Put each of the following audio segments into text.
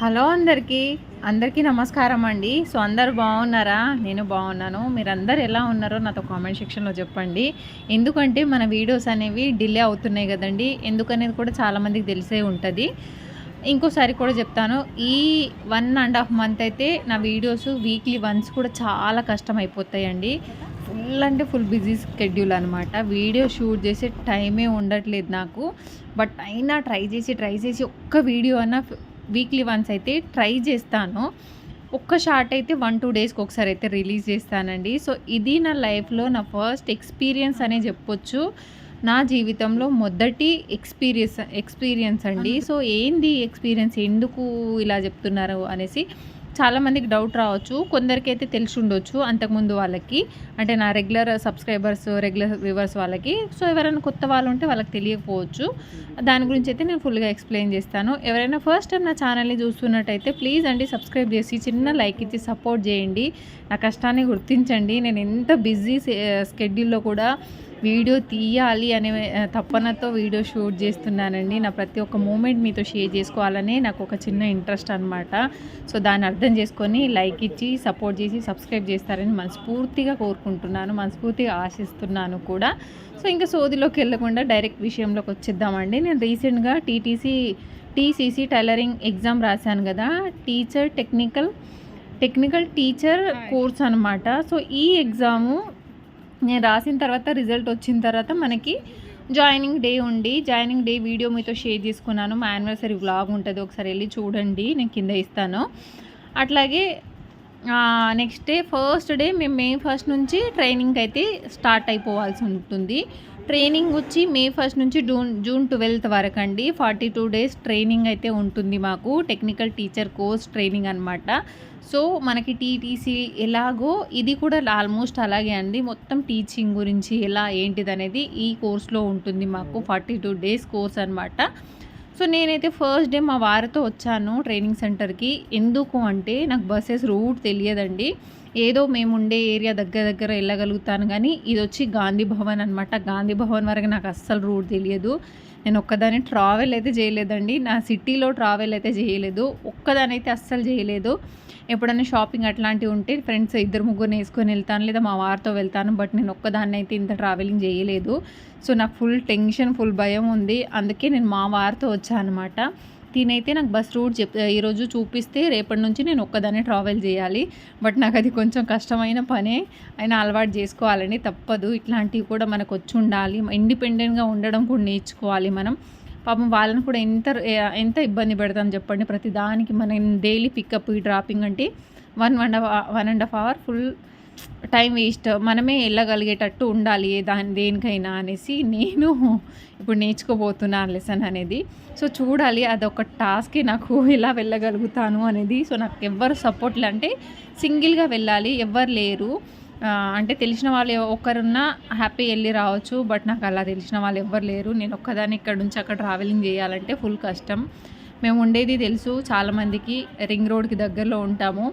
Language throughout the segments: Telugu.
హలో అందరికీ. అందరికీ నమస్కారం అండి. సో అందరు బాగున్నారా? నేను బాగున్నాను. మీరందరు ఎలా ఉన్నారో నాతో కామెంట్ సెక్షన్లో చెప్పండి. ఎందుకంటే మన వీడియోస్ అనేవి డిలే అవుతున్నాయి కదండి. ఎందుకనేది కూడా చాలామందికి తెలిసే ఉంటుంది. ఇంకోసారి కూడా చెప్తాను. ఈ వన్ అండ్ హాఫ్ మంత్ అయితే నా వీడియోస్ వీక్లీ వన్స్ కూడా చాలా కష్టం అయిపోతాయండి ఫుల్ అంటే ఫుల్ బిజీ స్కెడ్యూల్ అనమాట వీడియో షూట్ చేసే టైమే ఉండట్లేదు నాకు. బట్ అయినా ట్రై చేసి ట్రై చేసి ఒక్క వీడియో అన్న వీక్లీ వన్స్ అయితే ట్రై చేస్తాను. ఒక్క షార్ట్ అయితే వన్ టూ డేస్కి ఒకసారి అయితే రిలీజ్ చేస్తానండి. సో ఇది నా లైఫ్లో నా ఫస్ట్ ఎక్స్పీరియన్స్ అనే చెప్పొచ్చు. నా జీవితంలో మొదటి ఎక్స్పీరియన్స్ ఎక్స్పీరియన్స్ అండి. సో ఏంది ఎక్స్పీరియన్స్ ఎందుకు ఇలా చెప్తున్నారు అనేసి చాలామందికి డౌట్ రావచ్చు. కొందరికైతే తెలిసి ఉండొచ్చు అంతకుముందు వాళ్ళకి. అంటే నా రెగ్యులర్ సబ్స్క్రైబర్స్ రెగ్యులర్ వ్యూవర్స్ వాళ్ళకి. సో ఎవరైనా కొత్త వాళ్ళు ఉంటే వాళ్ళకి తెలియకపోవచ్చు. దాని గురించి అయితే నేను ఫుల్గా ఎక్స్ప్లెయిన్ చేస్తాను. ఎవరైనా ఫస్ట్ టైం నా ఛానల్ని చూస్తున్నట్టయితే ప్లీజ్ అండి సబ్స్క్రైబ్ చేసి చిన్న లైక్ ఇచ్చి సపోర్ట్ చేయండి. నా కష్టాన్ని గుర్తించండి. నేను ఎంత బిజీ స్కెడ్యూల్లో eh, కూడా వీడియో తీయాలి అనే తప్పనతో వీడియో షూట్ చేస్తున్నానండి. నా ప్రతి ఒక్క మూమెంట్ మీతో షేర్ చేసుకోవాలని నాకు ఒక చిన్న ఇంట్రెస్ట్ అనమాట సో దాన్ని అర్థం చేసుకొని లైక్ ఇచ్చి సపోర్ట్ చేసి సబ్స్క్రైబ్ చేస్తారని మనస్ఫూర్తిగా కోరుకుంటున్నాను. మనస్ఫూర్తిగా ఆశిస్తున్నాను కూడా. సో ఇంకా సోదిలోకి వెళ్ళకుండా డైరెక్ట్ విషయంలోకి వచ్చేద్దామండి. నేను రీసెంట్గా టీటీసీ టీసీసీ టైలరింగ్ ఎగ్జామ్ రాశాను కదా. Teacher technical technical teacher course అనమాట సో ఈ ఎగ్జాము నేను రాసిన తర్వాత రిజల్ట్ వచ్చిన తర్వాత మనకి జాయినింగ్ డే ఉండి జాయినింగ్ డే వీడియో మీతో షేర్ చేసుకున్నాను. మా యానివర్సరీ వ్లాగ్ ఉంటుంది ఒకసారి వెళ్ళి చూడండి నేను కింద ఇస్తాను. అట్లాగే నెక్స్ట్ డే ఫస్ట్ డే మేము మే ఫస్ట్ నుంచి ట్రైనింగ్ అయితే స్టార్ట్ అయిపోవాల్సి ఉంటుంది. ట్రైనింగ్ వచ్చి మే ఫస్ట్ నుంచి జూన్ జూన్ ట్వెల్త్ వరకు అండి. ఫార్టీ టూ డేస్ ట్రైనింగ్ అయితే ఉంటుంది మాకు. టెక్నికల్ టీచర్ కోర్స్ ట్రైనింగ్ అనమాట సో మనకి టీటీసీ ఎలాగో ఇది కూడా ఆల్మోస్ట్ అలాగే అండి. మొత్తం టీచింగ్ గురించి ఎలా ఏంటిది అనేది ఈ కోర్స్లో ఉంటుంది మాకు. ఫార్టీ టూ డేస్ కోర్స్ అనమాట సో నేనైతే ఫస్ట్ డే మా వారితో వచ్చాను ట్రైనింగ్ సెంటర్కి. ఎందుకు అంటే నాకు బస్సెస్ రూట్ తెలియదండి. ఏదో మేము ఉండే ఏరియా దగ్గర దగ్గర వెళ్ళగలుగుతాను. కానీ ఇది వచ్చి గాంధీ భవన్ అనమాట గాంధీ భవన్ వరకు నాకు అస్సలు రూట్ తెలియదు. నేను ఒక్కదాని ట్రావెల్ అయితే చేయలేదండి. నా సిటీలో ట్రావెల్ అయితే చేయలేదు. ఒక్కదాని అయితే అస్సలు చేయలేదు. ఎప్పుడైనా షాపింగ్ అట్లాంటివి ఉంటే ఫ్రెండ్స్ ఇద్దరు ముగ్గురు వేసుకొని వెళ్తాను లేదా మా వారితో వెళ్తాను బట్ నేను ఒక్కదాన్ని అయితే ఇంత ట్రావెలింగ్ చేయలేదు. సో నాకు ఫుల్ టెన్షన్ ఫుల్ భయం ఉంది. అందుకే నేను మా వారితో వచ్చాను అనమాట తినైతే నాకు బస్ రూట్ చెప్ ఈరోజు చూపిస్తే రేపటి నుంచి నేను ఒక్కదాన్ని ట్రావెల్ చేయాలి. బట్ నాకు అది కొంచెం కష్టమైన పనే. అయినా అలవాటు చేసుకోవాలని తప్పదు. ఇట్లాంటివి కూడా మనకు వచ్చి ఉండాలి. ఇండిపెండెంట్గా ఉండడం కూడా నేర్చుకోవాలి మనం. పాపం వాళ్ళని కూడా ఎంత ఎంత ఇబ్బంది పెడతాం చెప్పండి. ప్రతి దానికి మనం డైలీ పికప్ డ్రాపింగ్ అంటే one one one and half hour full time waste మనమే వెళ్ళగలిగేటట్టు ఉండాలి దాని దేనికైనా అనేసి నేను ఇప్పుడు నేర్చుకోబోతున్నాను లెసన్ అనేది. సో చూడాలి అదొక టాస్కే నాకు ఎలా వెళ్ళగలుగుతాను అనేది. సో నాకు ఎవ్వరు సపోర్ట్ అంటే సింగిల్గా వెళ్ళాలి ఎవ్వరు లేరు. అంటే తెలిసిన వాళ్ళు ఒకరున్నా హ్యాపీ వెళ్ళి రావచ్చు బట్ నాకు అలా తెలిసిన వాళ్ళు ఎవ్వరు లేరు. నేను ఒక్కదాన్ని ఇక్కడ నుంచి అక్కడ ట్రావెలింగ్ చేయాలంటే ఫుల్ కష్టం. మేము ఉండేది తెలుసు చాలామందికి రింగ్ రోడ్కి దగ్గరలో ఉంటాము.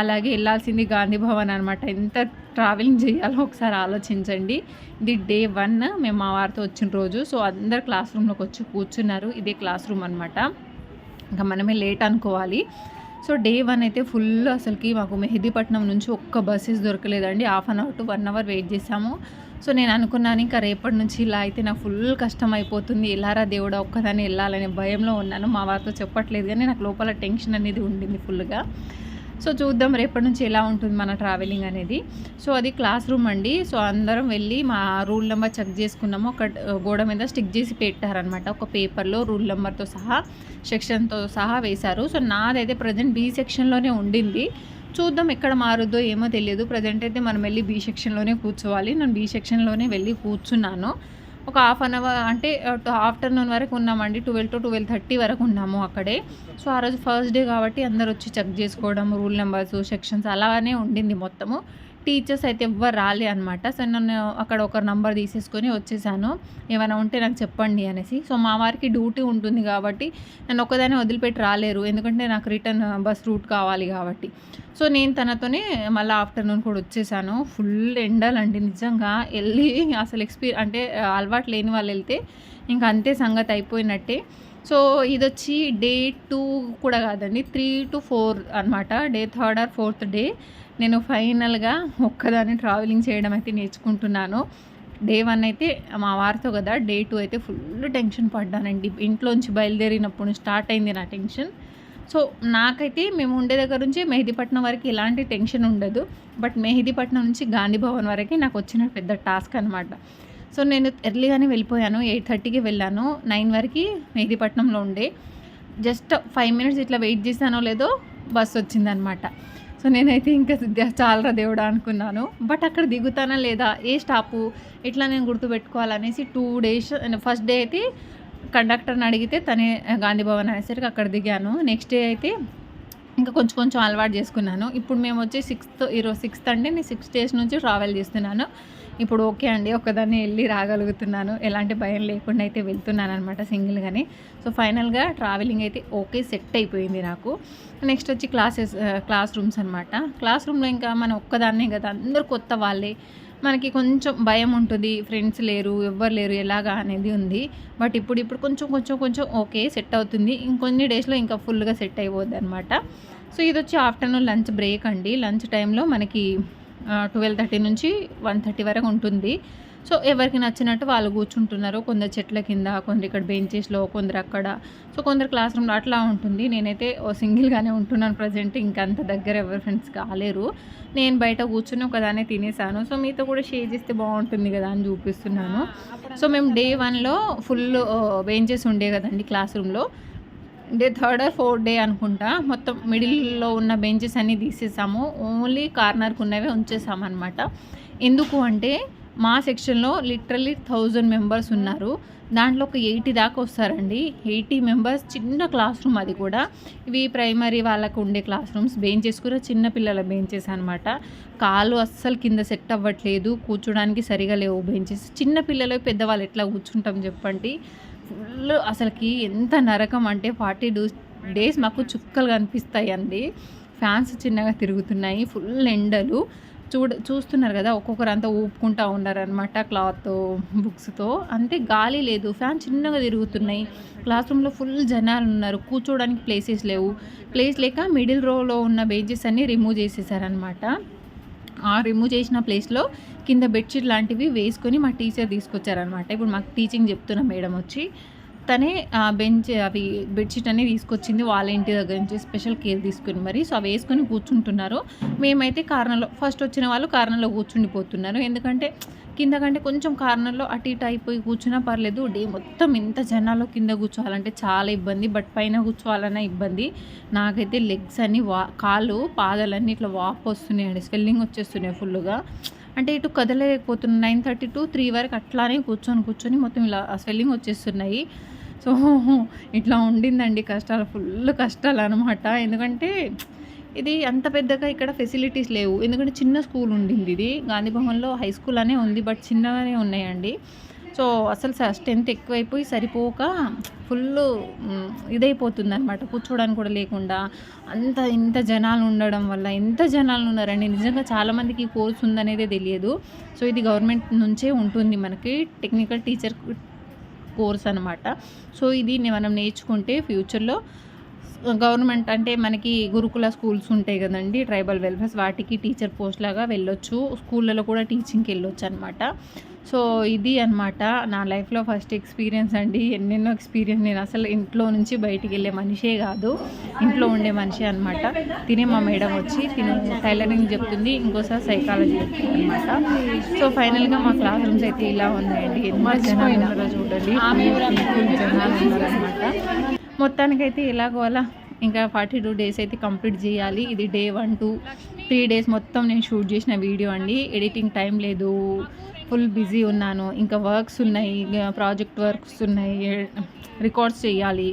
అలాగే వెళ్ళాల్సింది గాంధీ భవన్ అనమాట ఎంత ట్రావెలింగ్ చేయాలో ఒకసారి ఆలోచించండి. ఇది డే వన్ మేము మా వారితో వచ్చిన రోజు. సో అందరు క్లాస్ రూమ్లోకి వచ్చి కూర్చున్నారు. ఇదే క్లాస్ రూమ్ అనమాట ఇంకా మనమే లేట్ అనుకోవాలి. సో డే వన్ అయితే ఫుల్ అసలుకి మాకు మెహదీపట్నం నుంచి ఒక్క buses దొరకలేదండి. Half an hour to one hour wait చేసాము. సో నేను అనుకున్నాను ఇంకా రేపటి నుంచి ఇలా అయితే నాకు ఫుల్ కష్టం అయిపోతుంది. ఎలారా దేవుడా ఒక్కదాన్ని వెళ్ళాలనే భయంలో ఉన్నాను. మా వారితో చెప్పట్లేదు కానీ నాకు లోపల టెన్షన్ అనేది ఉండింది ఫుల్గా సో చూద్దాం రేపటి నుంచి ఎలా ఉంటుంది మన ట్రావెలింగ్ అనేది. సో అది క్లాస్ రూమ్ అండి. సో అందరం వెళ్ళి మా రూల్ నెంబర్ చెక్ చేసుకున్నాము. ఒక గోడ మీద స్టిక్ చేసి పెట్టారనమాట ఒక పేపర్లో రూల్ నెంబర్తో సహా సెక్షన్తో సహా వేశారు. సో నాదైతే ప్రజెంట్ బీ సెక్షన్లోనే ఉండింది. చూద్దాం ఎక్కడ మారుద్దో ఏమో తెలియదు. ప్రజెంట్ అయితే మనం వెళ్ళి బీ సెక్షన్లోనే కూర్చోవాలి. నేను బీ సెక్షన్లోనే వెళ్ళి కూర్చున్నాను. ఒక హాఫ్ అన్ అవర్ అంటే ఆఫ్టర్నూన్ వరకు ఉన్నామండి. ట్వెల్వ్ టు ట్వెల్వ్ థర్టీ వరకు ఉన్నాము అక్కడే. సో ఆ రోజు ఫస్ట్ డే కాబట్టి అందరు వచ్చి చెక్ చేసుకోవడం రూల్ నెంబర్స్ సెక్షన్స్ అలానే ఉండింది మొత్తము. టీచర్స్ అయితే ఎవ్వరు రాలే అనమాట సో నన్ను అక్కడ ఒక నంబర్ తీసేసుకొని వచ్చేసాను. ఏమైనా ఉంటే నాకు చెప్పండి అనేసి. సో మా వారికి డ్యూటీ ఉంటుంది కాబట్టి నన్ను ఒక్కదాన్ని వదిలిపెట్టి రాలేరు. ఎందుకంటే నాకు రిటర్న్ బస్ రూట్ కావాలి కాబట్టి. సో నేను తనతోనే మళ్ళీ ఆఫ్టర్నూన్ కూడా వచ్చేసాను. ఫుల్ ఎండలండి నిజంగా. వెళ్ళి అసలు ఎక్స్పీ అంటే అలవాటు లేని వాళ్ళు వెళ్తే ఇంకా అంతే సంగతి అయిపోయినట్టే. సో ఇది వచ్చి డే టూ కూడా కాదండి త్రీ టు ఫోర్ అనమాట day third or fourth day. నేను ఫైనల్గా ఒక్కదాన్ని ట్రావెలింగ్ చేయడం అయితే నేర్చుకుంటున్నాను. డే వన్ అయితే మా వారితో కదా డే టూ అయితే ఫుల్ టెన్షన్ పడ్డానండి. ఇంట్లోంచి బయలుదేరినప్పుడు స్టార్ట్ అయింది నా టెన్షన్. సో నాకైతే మేము ఉండే దగ్గర నుంచి మెహదీపట్నం వరకు ఎలాంటి టెన్షన్ ఉండదు. బట్ మెహదీపట్నం నుంచి గాంధీ భవన్ వరకు నాకు వచ్చిన పెద్ద టాస్క్ అనమాట సో నేను ఎర్లీగానే వెళ్ళిపోయాను ఎయిట్ థర్టీకి వెళ్ళాను. నైన్ వరకు మెహదీపట్నంలో ఉండే. జస్ట్ ఫైవ్ మినిట్స్ ఇట్లా వెయిట్ చేశానో లేదో బస్సు వచ్చిందనమాట. సో నేనైతే ఇంకా చాలా దేవుడా అనుకున్నాను. బట్ అక్కడ దిగుతానా లేదా ఏ స్టాపు ఇట్లా నేను గుర్తుపెట్టుకోవాలనేసి టూ డేస్ ఫస్ట్ డే అయితే కండక్టర్ని అడిగితే తనే గాంధీ భవన్ అనేసరికి అక్కడ దిగాను. నెక్స్ట్ డే అయితే ఇంకా కొంచెం కొంచెం అలవాటు చేసుకున్నాను. ఇప్పుడు మేము వచ్చి సిక్స్త్ ఈరోజు సిక్స్త్ అంటే నేను సిక్స్ డేస్ నుంచి ట్రావెల్ చేస్తున్నాను. ఇప్పుడు ఓకే అండి. ఒకదాన్ని వెళ్ళి రాగలుగుతున్నాను. ఎలాంటి భయం లేకుండా అయితే వెళ్తున్నాను అనమాట సింగిల్గానే సో ఫైనల్గా ట్రావెలింగ్ అయితే ఓకే సెట్ అయిపోయింది నాకు. నెక్స్ట్ వచ్చి క్లాసెస్ క్లాస్ రూమ్స్ అనమాట క్లాస్ రూమ్లో ఇంకా మనం ఒక్కదాన్నే కదా. అందరు కొత్త వాళ్ళే. మనకి కొంచెం భయం ఉంటుంది. ఫ్రెండ్స్ లేరు ఎవ్వరు లేరు ఎలాగా అనేది ఉంది. బట్ ఇప్పుడు ఇప్పుడు కొంచెం కొంచెం కొంచెం ఓకే సెట్ అవుతుంది. ఇంకొన్ని డేస్లో ఇంకా ఫుల్గా సెట్ అయిపోద్ది అనమాట సో ఇది వచ్చి ఆఫ్టర్నూన్ లంచ్ బ్రేక్ అండి. లంచ్ టైంలో మనకి ట్వెల్వ్ థర్టీ నుంచి వన్ థర్టీ వరకు ఉంటుంది. సో ఎవరికి నచ్చినట్టు వాళ్ళు కూర్చుంటున్నారు. కొందరు చెట్ల కింద కొందరు ఇక్కడ బెంచెస్లో కొందరు అక్కడ. సో కొందరు క్లాస్ రూమ్లో అట్లా ఉంటుంది. నేనైతే ఓ సింగిల్గానే ఉంటున్నాను ప్రజెంట్. ఇంకా అంత దగ్గర ఎవరి ఫ్రెండ్స్ కాలేరు. నేను బయట కూర్చుని ఒకదానే తినేసాను. సో మీతో కూడా షేర్ చేస్తే బాగుంటుంది కదా అని చూపిస్తున్నాను. సో మేము డే వన్లో ఫుల్ బెంచెస్ ఉండే కదండి క్లాస్ రూమ్లో. Day third or fourth day అనుకుంటా. మొత్తం మిడిల్లో ఉన్న బెంచెస్ అన్నీ తీసేసాము. ఓన్లీ కార్నర్కి ఉన్నవే ఉంచేసామన్నమాట. ఎందుకు అంటే మా సెక్షన్లో లిటరలీ థౌజండ్ మెంబర్స్ ఉన్నారు. దాంట్లో ఒక ఎయిటీ దాకా వస్తారండి. ఎయిటీ మెంబర్స్ చిన్న క్లాస్ రూమ్ అది కూడా. ఇవి ప్రైమరీ వాళ్ళకు ఉండే క్లాస్ రూమ్స్. బెంచెస్ కూడా చిన్న పిల్లల బెంచెస్ అనమాట కాలు అస్సలు కింద సెట్ అవ్వట్లేదు. కూర్చోడానికి సరిగా లేవు బెంచెస్. చిన్న పిల్లలు పెద్దవాళ్ళు ఎట్లా కూర్చుంటాం చెప్పండి? ఫుల్ అసలుకి ఎంత నరకం అంటే ఫార్టీ డూ డేస్ మాకు చుక్కలు కనిపిస్తాయి అండి ఫ్యాన్స్ చిన్నగా తిరుగుతున్నాయి ఫుల్ ఎండలు. చూడ చూస్తున్నారు కదా ఒక్కొక్కరు అంతా ఊపుకుంటూ ఉన్నారనమాట క్లాత్ బుక్స్తో. అంతే గాలి లేదు ఫ్యాన్ చిన్నగా తిరుగుతున్నాయి. క్లాస్ రూమ్లో ఫుల్ జనాలు ఉన్నారు కూర్చోడానికి ప్లేసెస్ లేవు. ప్లేస్ లేక మిడిల్ రోలో ఉన్న బెంచెస్ అన్నీ రిమూవ్ చేసేసారనమాట ఆ రిమూవ్ చేసిన ప్లేస్లో కింద బెడ్షీట్ లాంటివి వేసుకొని మా టీచర్ తీసుకొచ్చారనమాట ఇప్పుడు మాకు టీచింగ్ చెప్తున్న మేడం వచ్చి. తనే బెంచ్ అవి బెడ్షీట్ అనేది తీసుకొచ్చింది వాళ్ళ ఇంటి దగ్గర నుంచి స్పెషల్ కేర్ తీసుకుని మరి. సో అవి వేసుకొని కూర్చుంటున్నారు. మేమైతే కారణంలో ఫస్ట్ వచ్చిన వాళ్ళు కారణంలో కూర్చుండిపోతున్నారు. ఎందుకంటే కింద కంటే కొంచెం కార్నర్లో అటు ఇటు అయిపోయి కూర్చున్నా పర్లేదు. డే మొత్తం ఇంత జనాల్లో కింద కూర్చోవాలంటే చాలా ఇబ్బంది. బట్ పైన కూర్చోవాలన్నా ఇబ్బంది. నాకైతే లెగ్స్ అన్ని వా కాళ్ళు పాదాలన్నీ ఇట్లా వాప్ వస్తున్నాయండి స్వెల్లింగ్ వచ్చేస్తున్నాయి ఫుల్గా అంటే ఇటు కదలేకపోతున్నాయి నైన్ థర్టీ టు త్రీ వరకు అట్లానే కూర్చొని కూర్చొని మొత్తం ఇలా స్వెల్లింగ్ వచ్చేస్తున్నాయి. సో ఇట్లా ఉండిందండి కష్టాలు ఫుల్ కష్టాలు అనమాట ఎందుకంటే ఇది అంత పెద్దగా ఇక్కడ ఫెసిలిటీస్ లేవు. ఎందుకంటే చిన్న స్కూల్ ఉండింది ఇది. గాంధీ భవన్లో హై స్కూల్ అనే ఉంది బట్ చిన్నగానే ఉన్నాయండి. సో అసలు స్ట్రెంత్ ఎక్కువైపోయి సరిపోక ఫుల్ ఇదైపోతుంది అనమాట కూర్చోడానికి కూడా లేకుండా అంత ఇంత జనాలు ఉండడం వల్ల ఎంత జనాలు ఉన్నారండి. నిజంగా చాలామందికి ఈ కోర్స్ ఉందనేదే తెలియదు. సో ఇది గవర్నమెంట్ నుంచే ఉంటుంది మనకి. టెక్నికల్ టీచర్ కోర్స్ అనమాట సో ఇది మనం నేర్చుకుంటే ఫ్యూచర్లో గవర్నమెంట్ అంటే మనకి గురుకుల స్కూల్స్ ఉంటాయి కదండి ట్రైబల్ వెల్ఫేర్స్ వాటికి టీచర్ పోస్ట్ లాగా వెళ్ళొచ్చు. స్కూళ్ళలో కూడా టీచింగ్కి వెళ్ళొచ్చు అనమాట సో ఇది అనమాట నా లైఫ్లో ఫస్ట్ ఎక్స్పీరియన్స్ అండి. ఎన్నెన్నో ఎక్స్పీరియన్స్ నేను అసలు ఇంట్లో నుంచి బయటికి వెళ్ళే మనిషే కాదు. ఇంట్లో ఉండే మనిషి అనమాట తినే మా మేడం వచ్చి తిను టైలరింగ్ చెప్తుంది. ఇంకోసారి సైకాలజీ చెప్తుంది అనమాట సో ఫైనల్గా మా క్లాస్ రూమ్స్ అయితే ఇలా ఉన్నాయండి. ఎన్నో జనాలు ఉన్నారో చూడండి. జనాలు ఉన్నారనమాట మొత్తానికైతే ఎలాగో అలా ఇంకా ఫార్టీ టూ డేస్ అయితే కంప్లీట్ చేయాలి. ఇది day one two three days మొత్తం నేను షూట్ చేసిన వీడియో అండి. ఎడిటింగ్ టైం లేదు. ఫుల్ బిజీ ఉన్నాను. ఇంకా వర్క్స్ ఉన్నాయి. ప్రాజెక్ట్ వర్క్స్ ఉన్నాయి. రికార్డ్స్ చేయాలి.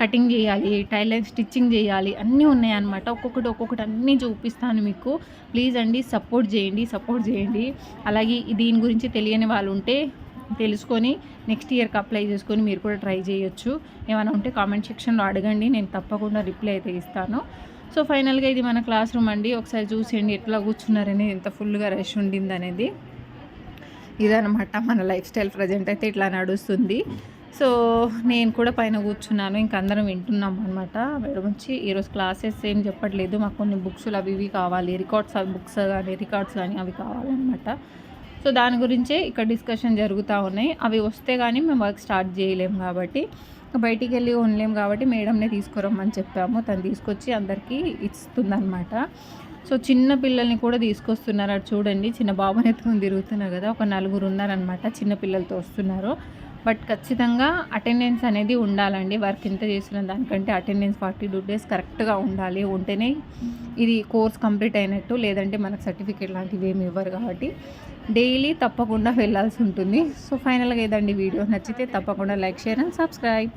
కటింగ్ చేయాలి. టైలర్ స్టిచ్చింగ్ చేయాలి. అన్నీ ఉన్నాయన్నమాట ఒక్కొక్కటి ఒక్కొక్కటి అన్నీ చూపిస్తాను మీకు. ప్లీజ్ అండి సపోర్ట్ చేయండి సపోర్ట్ చేయండి. అలాగే దీని గురించి తెలియని వాళ్ళు ఉంటే తెలుసుకొని నెక్స్ట్ ఇయర్కి అప్లై చేసుకొని మీరు కూడా ట్రై చేయొచ్చు. ఏమైనా ఉంటే కామెంట్ సెక్షన్లో అడగండి నేను తప్పకుండా రిప్లై అయితే ఇస్తాను. సో ఫైనల్గా ఇది మన క్లాస్ రూమ్ అండి. ఒకసారి చూసేయండి ఎట్లా కూర్చున్నారని ఎంత ఫుల్గా రష్ ఉండింది అనేది. ఇదనమాట మన లైఫ్ స్టైల్ ప్రజెంట్ అయితే ఇట్లా నడుస్తుంది. సో నేను కూడా పైన కూర్చున్నాను ఇంక అందరం వింటున్నాం అనమాట మేడం వచ్చి ఈరోజు క్లాసెస్ ఏం చెప్పట్లేదు మాకు కొన్ని బుక్స్లు అవి ఇవి కావాలి రికార్డ్స్ అవి బుక్స్ కానీ రికార్డ్స్ కానీ అవి కావాలన్నమాట. సో దాని గురించే ఇక్కడ డిస్కషన్ జరుగుతూ ఉన్నాయి. అవి వస్తే కానీ మేము వర్క్ స్టార్ట్ చేయలేము కాబట్టి బయటికి వెళ్ళి ఉండలేము కాబట్టి మేడంనే తీసుకురమ్మని చెప్పాము. తను తీసుకొచ్చి అందరికీ ఇస్తుందన్నమాట. సో చిన్న పిల్లల్ని కూడా తీసుకొస్తున్నారు. అటు చూడండి చిన్న బాబుని ఎత్తుకుని తిరుగుతున్నారు కదా ఒక నలుగురు ఉన్నారనమాట చిన్న పిల్లలతో వస్తున్నారు. బట్ ఖచ్చితంగా అటెండెన్స్ అనేది ఉండాలండి. వర్క్ ఎంత చేసిన దానికంటే అటెండెన్స్ ఫార్టీ టూ డేస్ కరెక్ట్గా ఉండాలి. ఉంటేనే ఇది కోర్స్ కంప్లీట్ అయినట్టు లేదంటే మనకు సర్టిఫికేట్ లాంటివి ఏమి ఇవ్వరు కాబట్టి. డైలీ తప్పకుండా వెళ్ళాల్సి ఉంటుంది. సో ఫైనల్గా ఏదండి వీడియో. నచ్చితే తప్పకుండా లైక్ షేర్ అండ్ సబ్స్క్రైబ్.